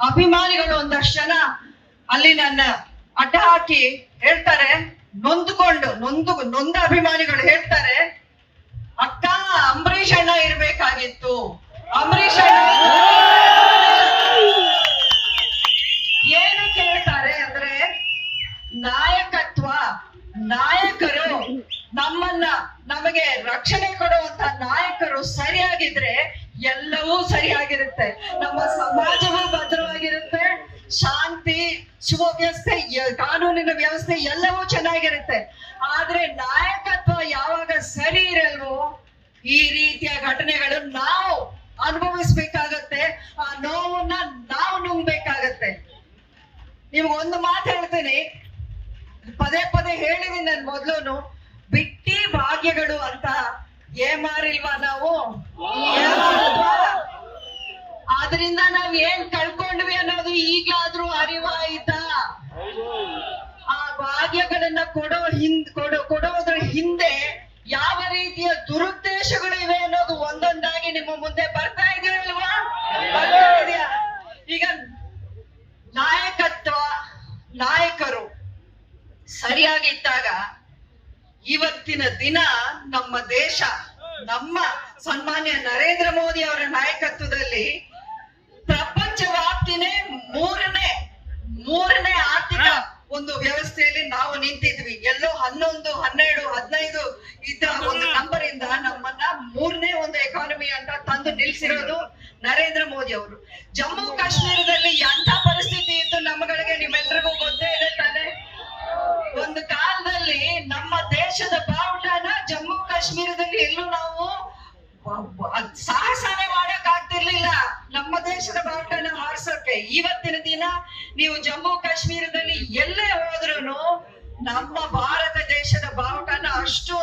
ಅಭಿಮಾನಿಗಳು ಒಂದಷ್ಟು ಜನ ಅಲ್ಲಿ ನನ್ನ ಅಡ್ಡ ಹಾಕಿ ಹೇಳ್ತಾರೆ, ನೊಂದ್ಕೊಂಡು, ನೊಂದು, ನೊಂದ ಅಭಿಮಾನಿಗಳು ಹೇಳ್ತಾರೆ, ಅಕ್ಕ, ಅಂಬರೀಷ್ ಅಣ್ಣ ಇರ್ಬೇಕಾಗಿತ್ತು. ಅಂಬರೀಷ್ ಏನು ಕೇಳ್ತಾರೆ ಅಂದ್ರೆ, ನಾಯಕತ್ವ, ನಾಯಕರು ನಮ್ಮನ್ನ ನಮಗೆ ರಕ್ಷಣೆ ಕೊಡುವಂತ ನಾಯಕರು ಸರಿಯಾಗಿದ್ರೆ ಎಲ್ಲವೂ ಸರಿಯಾಗಿರುತ್ತೆ. ನಮ್ಮ ಭದ್ರವಾಗಿರುತ್ತೆ ಶಾಂತಿ ವ್ಯವಸ್ಥೆ ಕಾನೂನಿನ ವ್ಯವಸ್ಥೆ ಎಲ್ಲವೂ ಚೆನ್ನಾಗಿರುತ್ತೆ. ಆದ್ರೆ ನಾಯಕತ್ವ ಯಾವಾಗ ಸರಿ ಇರಲ್ವೋ ಈ ರೀತಿಯ ಘಟನೆಗಳು ನಾವು ಅನುಭವಿಸ್ಬೇಕಾಗತ್ತೆ. ಆ ನೋವನ್ನ ನಾವು ನುಂಗ್ಬೇಕಾಗತ್ತೆ. ನಿಮ್ಗೆ ಒಂದು ಮಾತು ಹೇಳ್ತೀನಿ. ಪದೇ ಪದೇ ಹೇಳಿದೀನಿ ನಾನು ಮೊದ್ಲು ಬಿಟ್ಟಿ ಭಾಗ್ಯಗಳು ಅಂತ ಏಮಾರಿಲ್ವಾ ನಾವು? ಅದರಿಂದ ನಾವ್ ಏನ್ ಕಳ್ಕೊಂಡ್ವಿ ಅನ್ನೋದು ಈಗ್ಲಾದ್ರೂ ಅರಿವಾಯ್ತಾ ಆ ಭಾಗ್ಯಗಳನ್ನ ಕೊಡೋ ಹಿಂದ್ ಕೊಡೋ, ಕೊಡೋದ್ರ ಹಿಂದೆ ಯಾವ ರೀತಿಯ ದುರುದ್ದೇಶಗಳು ಇವೆ ಅನ್ನೋದು ಒಂದೊಂದಾಗಿ ನಿಮ್ಮ ಮುಂದೆ ಬರ್ತಾ ಇದೆಯಲ್ವಾ ಈಗ ನಾಯಕತ್ವ, ನಾಯಕರು ಸರಿಯಾಗಿದ್ದಾಗ ಇವತ್ತಿನ ದಿನ ನಮ್ಮ ದೇಶ, ನಮ್ಮ ಸನ್ಮಾನ್ಯ ನರೇಂದ್ರ ಮೋದಿ ಅವರ ನಾಯಕತ್ವದಲ್ಲಿ ತಂದು ನಿಲ್ಸಿರೋದು ನರೇಂದ್ರ ಮೋದಿ ಅವರು. ಜಮ್ಮು ಕಾಶ್ಮೀರದಲ್ಲಿ ಎಂತ ಪರಿಸ್ಥಿತಿ ಇತ್ತು ನಮ್ಮಗಳಿಗೆ ನಿಮ್ಮೆಲ್ರಿಗೂ ಗೊತ್ತೇ ಇದೆ ತಾನೆ. ಒಂದು ಕಾಲದಲ್ಲಿ ನಮ್ಮ ದೇಶದ ಬಾವುಟನ ಜಮ್ಮು ಕಾಶ್ಮೀರದಲ್ಲಿ ಎಲ್ಲೂ ನಾವು ಸಾಹಸನೇ ಮಾಡಕ್ ಆಗ್ತಿರ್ಲಿಲ್ಲ. ನಮ್ಮ ದೇಶದ ಬಾವುಟನ ಹಾರಿಸೋಕೆ. ಇವತ್ತಿನ ದಿನ ನೀವು ಜಮ್ಮು ಕಾಶ್ಮೀರದಲ್ಲಿ ಎಲ್ಲೇ ಹೋದ್ರುನು ನಮ್ಮ ಭಾರತ ದೇಶದ ಬಾವುಟನ ಅಷ್ಟು